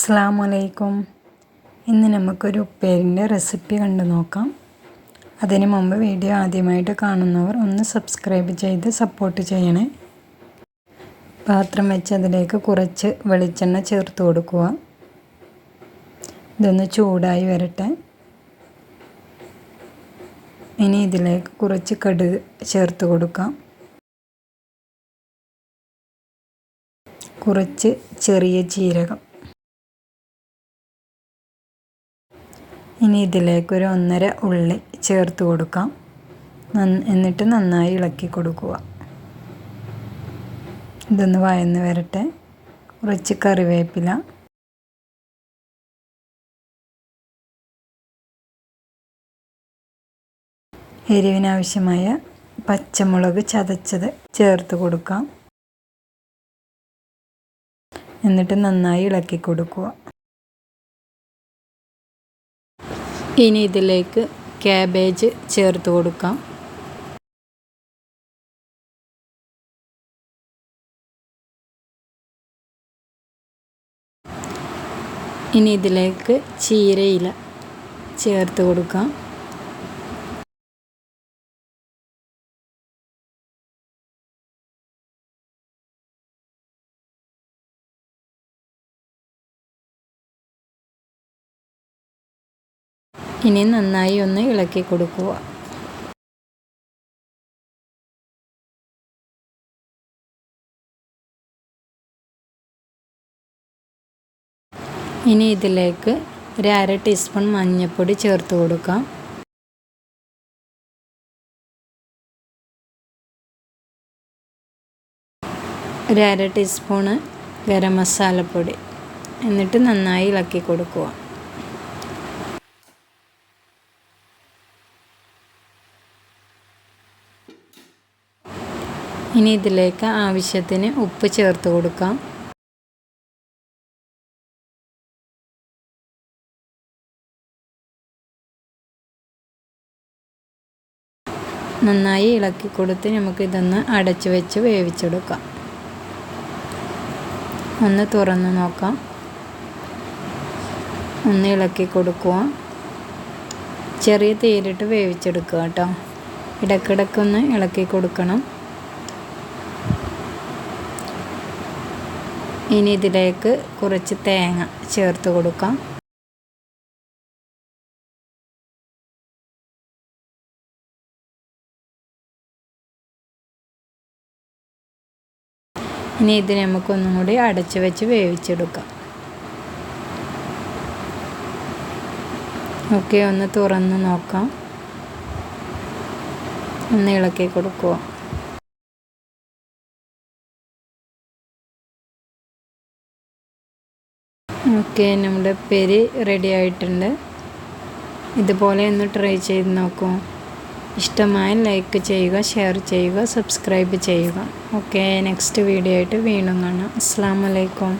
അസ്സാമലൈക്കും ഇന്ന് നമുക്കൊരു ഉപ്പേരിന്റെ റെസിപ്പി കണ്ടു നോക്കാം. അതിന് മുമ്പ് വീഡിയോ ആദ്യമായിട്ട് കാണുന്നവർ ഒന്ന് സബ്സ്ക്രൈബ് ചെയ്ത് സപ്പോർട്ട് ചെയ്യണേ. പാത്രം വെച്ച് അതിലേക്ക് കുറച്ച് വെളിച്ചെണ്ണ ചേർത്ത് കൊടുക്കുക. ഇതൊന്ന് ചൂടായി വരട്ടെ. ഇനി ഇതിലേക്ക് കുറച്ച് കടുക് ചേർത്ത് കൊടുക്കാം. കുറച്ച് ചെറിയ ജീരകം. ഇനി ഇതിലേക്ക് ഒരു ഒന്നര ഉള്ളി ചേർത്ത് കൊടുക്കാം. എന്നിട്ട് നന്നായി ഇളക്കി കൊടുക്കുക. ഇതൊന്ന് വയന്ന് വരട്ടെ. കുറച്ച് കറിവേപ്പില. എരിവിനാവശ്യമായ പച്ചമുളക് ചതച്ചത് ചേർത്ത് കൊടുക്കാം. എന്നിട്ട് നന്നായി ഇളക്കി കൊടുക്കുക. ഇനി ഇതിലേക്ക് ക്യാബേജ് ചേർത്ത് കൊടുക്കാം. ഇനി ഇതിലേക്ക് ചീരയില ചേർത്ത് കൊടുക്കാം. ഇനി നന്നായി ഒന്ന് ഇളക്കി കൊടുക്കുക. ഇനി ഇതിലേക്ക് ഒരു അര ടീസ്പൂൺ മഞ്ഞൾപ്പൊടി ചേർത്ത് കൊടുക്കാം. ഒരു അര ടീസ്പൂണ് ഗരം മസാലപ്പൊടി. എന്നിട്ട് നന്നായി ഇളക്കി കൊടുക്കുക. ഇനി ഇതിലേക്ക് ആവശ്യത്തിന് ഉപ്പ് ചേർത്ത് കൊടുക്കാം. നന്നായി ഇളക്കി കൊടുത്ത് നമുക്കിതൊന്ന് അടച്ചു വെച്ച് വേവിച്ചെടുക്കാം ഒന്ന് തുറന്ന് നോക്കാം. ഒന്ന് ഇളക്കി കൊടുക്കുക. ചെറിയ തീരിട്ട് വേവിച്ചെടുക്കുക കേട്ടോ. ഇടയ്ക്കിടയ്ക്കൊന്ന് ഇളക്കി കൊടുക്കണം. ഇനി ഇതിലേക്ക് കുറച്ച് തേങ്ങ ചേർത്ത് കൊടുക്കാം. ഇനി ഇത് നമുക്കൊന്നും കൂടി അടച്ചു വെച്ച് വേവിച്ചെടുക്കാം. ഓക്കെ ഒന്ന് തുറന്ന് നോക്കാം. ഒന്ന് ഇളക്കി കൊടുക്കുക ഓക്കെ നമ്മുടെ പെരി റെഡി ആയിട്ടുണ്ട്. ഇതുപോലെ ഒന്ന് ട്രൈ ചെയ്ത് നോക്കൂ. ഇഷ്ടമായി ലൈക്ക് ചെയ്യുക ഷെയർ ചെയ്യുക സബ്സ്ക്രൈബ് ചെയ്യുക. ഓക്കെ നെക്സ്റ്റ് വീഡിയോ ആയിട്ട് വീണ്ടും കാണാം. അസ്സാം വലൈക്കും